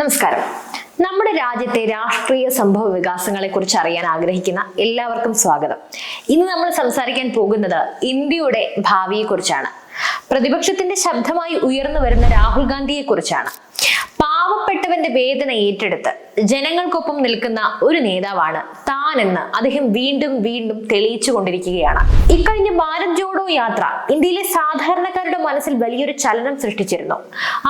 നമസ്കാരം. നമ്മുടെ രാജ്യത്തെ രാഷ്ട്രീയ സംഭവ വികാസങ്ങളെ കുറിച്ച് അറിയാൻ ആഗ്രഹിക്കുന്ന എല്ലാവർക്കും സ്വാഗതം. ഇന്ന് നമ്മൾ സംസാരിക്കാൻ പോകുന്നത് ഇന്ത്യയുടെ ഭാവിയെ കുറിച്ചാണ് പ്രതിപക്ഷത്തിന്റെ ശബ്ദമായി ഉയർന്നു വരുന്ന രാഹുൽ ഗാന്ധിയെ കുറിച്ചാണ് പാവപ്പെട്ടവന്റെ വേദന ഏറ്റെടുത്ത് ജനങ്ങൾക്കൊപ്പം നിൽക്കുന്ന ഒരു നേതാവാണ് താനെന്ന് അദ്ദേഹം വീണ്ടും വീണ്ടും തെളിയിച്ചു കൊണ്ടിരിക്കുകയാണ്. ഇക്കഴിഞ്ഞ ഭാരത് ജോഡോ യാത്ര ഇന്ത്യയിലെ സാധാരണക്കാരുടെ മനസ്സിൽ വലിയൊരു ചലനം സൃഷ്ടിച്ചിരുന്നു.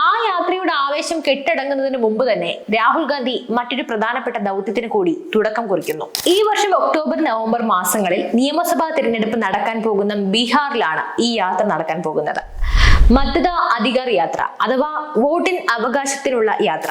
ആ യാത്രയുടെ ആവേശം കെട്ടടങ്ങുന്നതിന് മുമ്പ് തന്നെ രാഹുൽ ഗാന്ധി മറ്റൊരു പ്രധാനപ്പെട്ട ദൗത്യത്തിന് കൂടി തുടക്കം കുറിക്കുന്നു. ഈ വർഷം ഒക്ടോബർ നവംബർ മാസങ്ങളിൽ നിയമസഭാ തിരഞ്ഞെടുപ്പ് നടക്കാൻ പോകുന്ന ബീഹാറിലാണ് ഈ യാത്ര നടക്കാൻ പോകുന്നത്. മതദ അധികാർ യാത്ര അഥവാ വോട്ടിൻ അവകാശത്തിനുള്ള യാത്ര.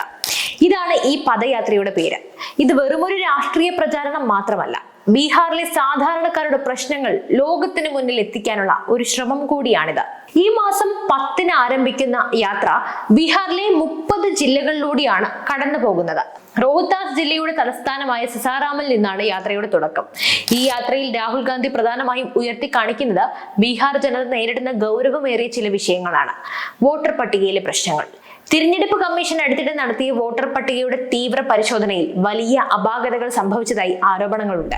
ഇതാണ് ഈ പദയാത്രയുടെ പേര്. ഇത് വെറുമൊരു രാഷ്ട്രീയ പ്രചാരണം മാത്രമല്ല. ബീഹാറിലെ സാധാരണക്കാരുടെ പ്രശ്നങ്ങൾ ലോകത്തിന് മുന്നിൽ എത്തിക്കാനുള്ള ഒരു ശ്രമം കൂടിയാണിത്. ഈ മാസം പത്തിന് ആരംഭിക്കുന്ന യാത്ര ബീഹാറിലെ മുപ്പത് ജില്ലകളിലൂടെയാണ് കടന്നു പോകുന്നത്. റോഹ്താസ് ജില്ലയുടെ തലസ്ഥാനമായ സിസാറാമിൽ നിന്നാണ് യാത്രയുടെ തുടക്കം. ഈ യാത്രയിൽ രാഹുൽ ഗാന്ധി പ്രധാനമായും ഉയർത്തി കാണിക്കുന്നത് ബീഹാർ ജനത നേരിടുന്ന ഗൗരവമേറിയ ചില വിഷയങ്ങളാണ്. വോട്ടർ പട്ടികയിലെ പ്രശ്നങ്ങൾ തിരഞ്ഞെടുപ്പ് കമ്മീഷൻ അടുത്തിടെ നടത്തിയ വോട്ടർ പട്ടികയുടെ തീവ്ര പരിശോധനയിൽ വലിയ അപാകതകൾ സംഭവിച്ചതായി ആരോപണങ്ങളുണ്ട്.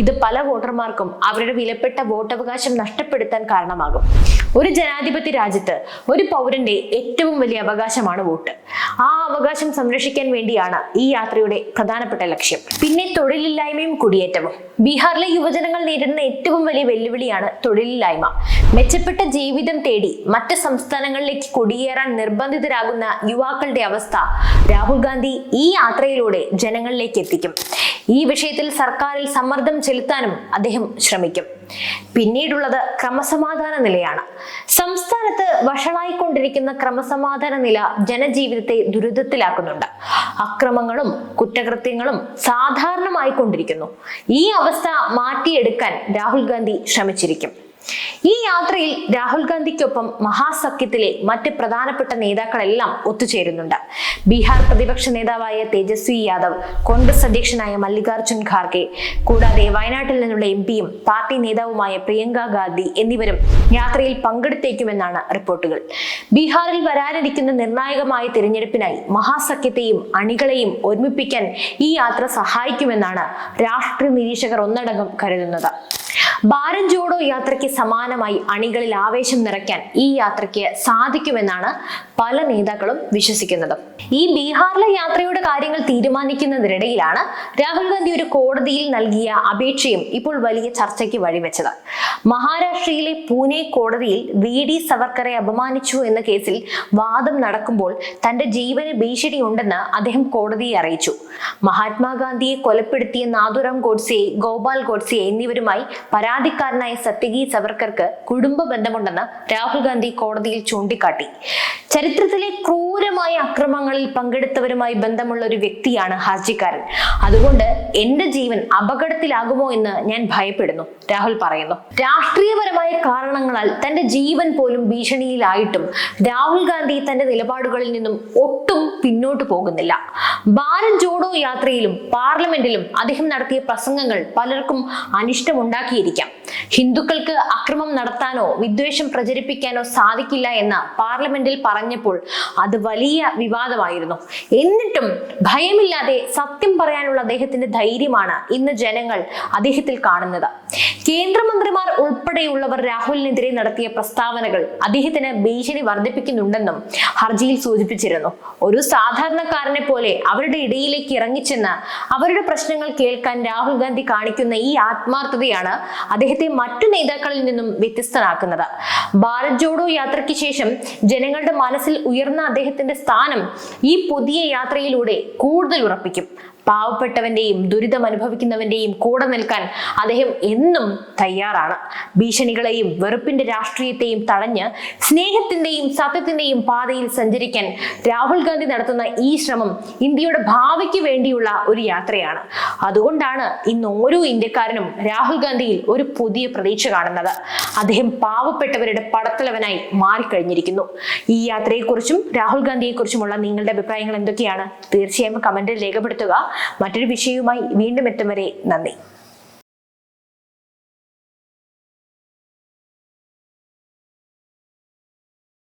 ഇത് പല വോട്ടർമാർക്കും അവരുടെ വിലപ്പെട്ട വോട്ടവകാശം നഷ്ടപ്പെടുത്താൻ കാരണമാകും. ഒരു ജനാധിപത്യ രാജ്യത്ത് ഒരു പൗരന്റെ ഏറ്റവും വലിയ അവകാശമാണ് വോട്ട്. ആ അവകാശം സംരക്ഷിക്കാൻ വേണ്ടിയാണ് ഈ യാത്രയുടെ പ്രധാനപ്പെട്ട ലക്ഷ്യം. പിന്നെ തൊഴിലില്ലായ്മയും കുടിയേറ്റവും. ബീഹാറിലെ യുവജനങ്ങൾ നേരിടുന്ന ഏറ്റവും വലിയ വെല്ലുവിളിയാണ് തൊഴിലില്ലായ്മ. മെച്ചപ്പെട്ട ജീവിതം തേടി മറ്റ് സംസ്ഥാനങ്ങളിലേക്ക് കുടിയേറാൻ നിർബന്ധിതരാകുന്ന യുവാക്കളുടെ അവസ്ഥ രാഹുൽ ഗാന്ധി ഈ യാത്രയിലൂടെ ജനങ്ങളിലേക്ക് എത്തിക്കും. ഈ വിഷയത്തിൽ സർക്കാരിൽ സമ്മർദ്ദം ചെലുത്താനും അദ്ദേഹം ശ്രമിക്കും. പിന്നീടുള്ളത് ക്രമസമാധാന നിലയാണ്. സംസ്ഥാനത്ത് വഷളായിക്കൊണ്ടിരിക്കുന്ന ക്രമസമാധാന നില ജനജീവിതത്തെ ദുരിതത്തിലാക്കുന്നുണ്ട്. അക്രമങ്ങളും കുറ്റകൃത്യങ്ങളും സാധാരണമായിക്കൊണ്ടിരിക്കുന്നു. ഈ അവസ്ഥ മാറ്റിയെടുക്കാൻ രാഹുൽ ഗാന്ധി ശ്രമിച്ചിരിക്കും. ഈ യാത്രയിൽ രാഹുൽ ഗാന്ധിക്കൊപ്പം മഹാസഖ്യത്തിലെ മറ്റ് പ്രധാനപ്പെട്ട നേതാക്കളെല്ലാം ഒത്തുചേരുന്നുണ്ട്. ബീഹാർ പ്രതിപക്ഷ നേതാവായ തേജസ്വി യാദവ് കോൺഗ്രസ് അധ്യക്ഷനായ മല്ലികാർജുൻ ഖാർഗെ കൂടാതെ വയനാട്ടിൽ നിന്നുള്ള എം പിയും പാർട്ടി നേതാവുമായ പ്രിയങ്ക ഗാന്ധി എന്നിവരും യാത്രയിൽ പങ്കെടുത്തേക്കുമെന്നാണ് റിപ്പോർട്ടുകൾ. ബീഹാറിൽ വരാനിരിക്കുന്ന നിർണായകമായ തിരഞ്ഞെടുപ്പിനായി മഹാസഖ്യത്തെയും അണികളെയും ഒരുമിപ്പിക്കാൻ ഈ യാത്ര സഹായിക്കുമെന്നാണ് രാഷ്ട്രീയ നിരീക്ഷകർ ഒന്നടങ്കം കരുതുന്നത്. ഭാരത് ജോഡോ യാത്രയ്ക്ക് സമാനമായി അണികളിൽ ആവേശം നിറയ്ക്കാൻ ഈ യാത്രയ്ക്ക് സാധിക്കുമെന്നാണ് പല നേതാക്കളും വിശ്വസിക്കുന്നത്. ഈ ബീഹാറിലെ യാത്രയുടെ കാര്യങ്ങൾ തീരുമാനിക്കുന്നതിനിടയിലാണ് രാഹുൽ ഗാന്ധി ഒരു കോടതിയിൽ നൽകിയ അപേക്ഷയും ഇപ്പോൾ വലിയ ചർച്ചയ്ക്ക് വഴിവെച്ചത്. മഹാരാഷ്ട്രയിലെ പൂനെ കോടതിയിൽ വി ഡി സവർക്കറെ അപമാനിച്ചു എന്ന കേസിൽ വാദം നടക്കുമ്പോൾ തന്റെ ജീവന് ഭീഷണിയുണ്ടെന്ന് അദ്ദേഹം കോടതിയെ അറിയിച്ചു. മഹാത്മാഗാന്ധിയെ കൊലപ്പെടുത്തിയ നാഥുറാം ഗോഡ്സെ ഗോപാൽ ഗോഡ്സെ എന്നിവരുമായി പരാതിക്കാരനായ സത്യഗി സവർക്കർക്ക് കുടുംബ ബന്ധമുണ്ടെന്ന് രാഹുൽ ഗാന്ധി കോടതിയിൽ ചൂണ്ടിക്കാട്ടി. ചരിത്രത്തിലെ ക്രൂരമായ അക്രമങ്ങളിൽ പങ്കെടുത്തവരുമായി ബന്ധമുള്ള ഒരു വ്യക്തിയാണ് ഹർജിക്കാരൻ. അതുകൊണ്ട് എന്റെ ജീവൻ അപകടത്തിലാകുമോ എന്ന് ഞാൻ ഭയപ്പെടുന്നു രാഹുൽ പറയുന്നു. രാഷ്ട്രീയപരമായ കാരണങ്ങളാൽ തന്റെ ജീവൻ പോലും ഭീഷണിയിലായിട്ടും രാഹുൽ ഗാന്ധി തന്റെ നിലപാടുകളിൽ നിന്നും ഒട്ടും പിന്നോട്ട് പോകുന്നില്ല. ഭാരത് ജോഡോ യാത്രയിലും പാർലമെന്റിലും അദ്ദേഹം നടത്തിയ പ്രസംഗങ്ങൾ പലർക്കും അനിഷ്ടമുണ്ടാക്കിയിരിക്കാം ആയിരിക്കാം ഹിന്ദുക്കൾക്ക് അക്രമം നടത്താനോ വിദ്വേഷം പ്രചരിപ്പിക്കാനോ സാധിക്കില്ല എന്ന് പാർലമെന്റിൽ പറഞ്ഞപ്പോൾ അത് വലിയ വിവാദമായിരുന്നു. എന്നിട്ടും ഭയമില്ലാതെ സത്യം പറയാനുള്ള അദ്ദേഹത്തിന്റെ ധൈര്യമാണ് ഇന്ന് ജനങ്ങൾ അദ്ദേഹത്തിൽ കാണുന്നത്. കേന്ദ്രമന്ത്രിമാർ ഉൾപ്പെടെയുള്ളവർ രാഹുലിനെതിരെ നടത്തിയ പ്രസ്താവനകൾ അദ്ദേഹത്തിന് ഭീഷണി വർദ്ധിപ്പിക്കുന്നുണ്ടെന്നും ഹർജിയിൽ സൂചിപ്പിച്ചിരുന്നു. ഒരു സാധാരണക്കാരനെ പോലെ അവരുടെ ഇടയിലേക്ക് ഇറങ്ങിച്ചെന്ന് അവരുടെ പ്രശ്നങ്ങൾ കേൾക്കാൻ രാഹുൽ ഗാന്ധി കാണിക്കുന്ന ഈ ആത്മാർത്ഥതയാണ് അദ്ദേഹത്തെ മറ്റു നേതാക്കളിൽ നിന്നും വ്യത്യസ്തനാക്കുന്നത്. ഭാരത് ജോഡോ യാത്രയ്ക്ക് ശേഷം ജനങ്ങളുടെ മനസ്സിൽ ഉയർന്ന അദ്ദേഹത്തിന്റെ സ്ഥാനം ഈ പുതിയ യാത്രയിലൂടെ കൂടുതൽ ഉറപ്പിക്കും. പാവപ്പെട്ടവന്റെയും ദുരിതം അനുഭവിക്കുന്നവന്റെയും കൂടെ നിൽക്കാൻ അദ്ദേഹം എന്നും തയ്യാറാണ്. ഭീഷണികളെയും വെറുപ്പിന്റെ രാഷ്ട്രീയത്തെയും തടഞ്ഞ് സ്നേഹത്തിന്റെയും സത്യത്തിന്റെയും പാതയിൽ സഞ്ചരിക്കാൻ രാഹുൽ ഗാന്ധി നടത്തുന്ന ഈ ശ്രമം ഇന്ത്യയുടെ ഭാവിക്ക് വേണ്ടിയുള്ള ഒരു യാത്രയാണ്. അതുകൊണ്ടാണ് ഇന്ന് ഓരോ ഇന്ത്യക്കാരനും രാഹുൽ ഗാന്ധിയിൽ ഒരു പുതിയ പ്രതീക്ഷ കാണുന്നത്. അദ്ദേഹം പാവപ്പെട്ടവരുടെ പടത്തലവനായി മാറിക്കഴിഞ്ഞിരിക്കുന്നു. ഈ യാത്രയെക്കുറിച്ചും രാഹുൽ ഗാന്ധിയെക്കുറിച്ചുമുള്ള നിങ്ങളുടെ അഭിപ്രായങ്ങൾ എന്തൊക്കെയാണ്? തീർച്ചയായും കമന്റിൽ രേഖപ്പെടുത്തുക. മറ്റൊരു വിഷയവുമായി വീണ്ടും എത്തും വരെ നന്ദി